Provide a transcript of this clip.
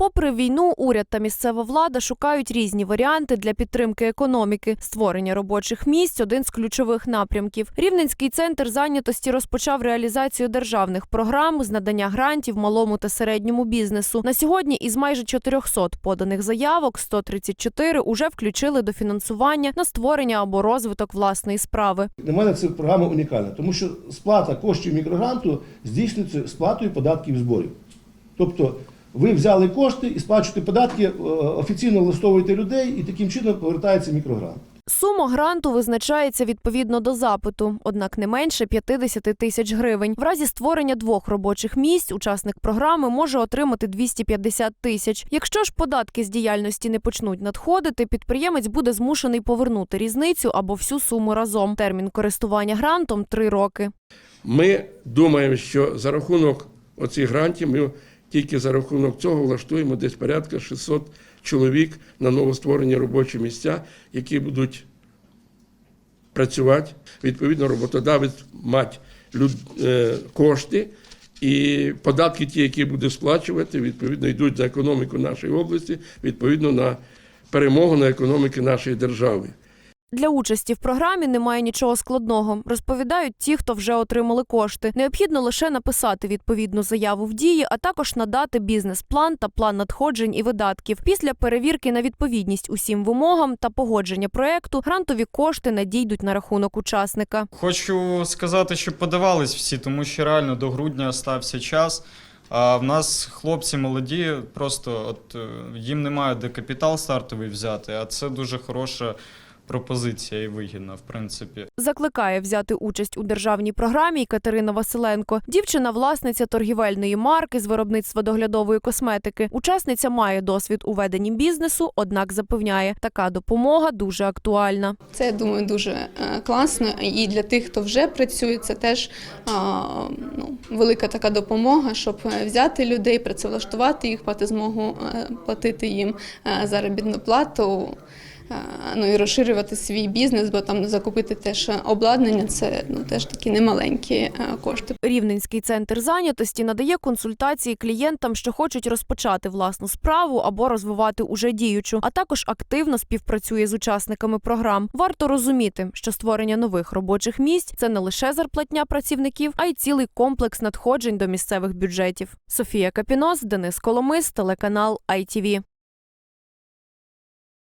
Попри війну, уряд та місцева влада шукають різні варіанти для підтримки економіки. Створення робочих місць один з ключових напрямків. Рівненський центр зайнятості розпочав реалізацію державних програм з надання грантів малому та середньому бізнесу. На сьогодні із майже 400 поданих заявок 134 уже включили до фінансування на створення або розвиток власної справи. Для мене ця програма унікальна, тому що сплата коштів мікрогранту здійснюється сплатою податків і зборів. Тобто ви взяли кошти і сплачуєте податки, е, офіційно листовуєте людей, і таким чином повертається мікрогрант. Сума гранту визначається відповідно до запиту, однак не менше 50 тисяч гривень. В разі створення двох робочих місць учасник програми може отримати 250 тисяч. Якщо ж податки з діяльності не почнуть надходити, підприємець буде змушений повернути різницю або всю суму разом. Термін користування грантом три роки. Ми думаємо, що за рахунок оцих грантів ми тільки за рахунок цього влаштуємо десь порядка 600 чоловік на новостворені робочі місця, які будуть працювати. Відповідно, роботодавець мати люд, е, кошти. І податки, ті, які буде сплачувати, відповідно йдуть на економіку нашої області, відповідно на перемогу на економіки нашої держави. Для участі в програмі немає нічого складного. Розповідають ті, хто вже отримали кошти. Необхідно лише написати відповідну заяву в дії, а також надати бізнес-план та план надходжень і видатків. Після перевірки на відповідність усім вимогам та погодження проекту грантові кошти надійдуть на рахунок учасника. Хочу сказати, що подавались всі, тому що реально до грудня стався час. А в нас хлопці молоді, просто от е, їм немає де капітал стартовий взяти, а це дуже хороша пропозиція і вигідна, в принципі. Закликає взяти участь у державній програмі Катерина Василенко. Дівчина власниця торгівельної марки з виробництва доглядової косметики. Учасниця має досвід у веденні бізнесу, однак запевняє, така допомога дуже актуальна. Це я думаю дуже е, класно. І для тих, хто вже працює, це теж ну, велика така допомога, щоб е, взяти людей, працевлаштувати їх, мати змогу е, платити їм заробітну плату. Е, Ну і розширювати свій бізнес, бо там закупити теж обладнання це ну теж такі немаленькі е, кошти. Рівненський центр зайнятості надає консультації клієнтам, що хочуть розпочати власну справу або розвивати уже діючу, а також активно співпрацює з учасниками програм. Варто розуміти, що створення нових робочих місць це не лише зарплатня працівників, а й цілий комплекс надходжень до місцевих бюджетів. Софія Капінос, Денис Коломис, телеканал ITV.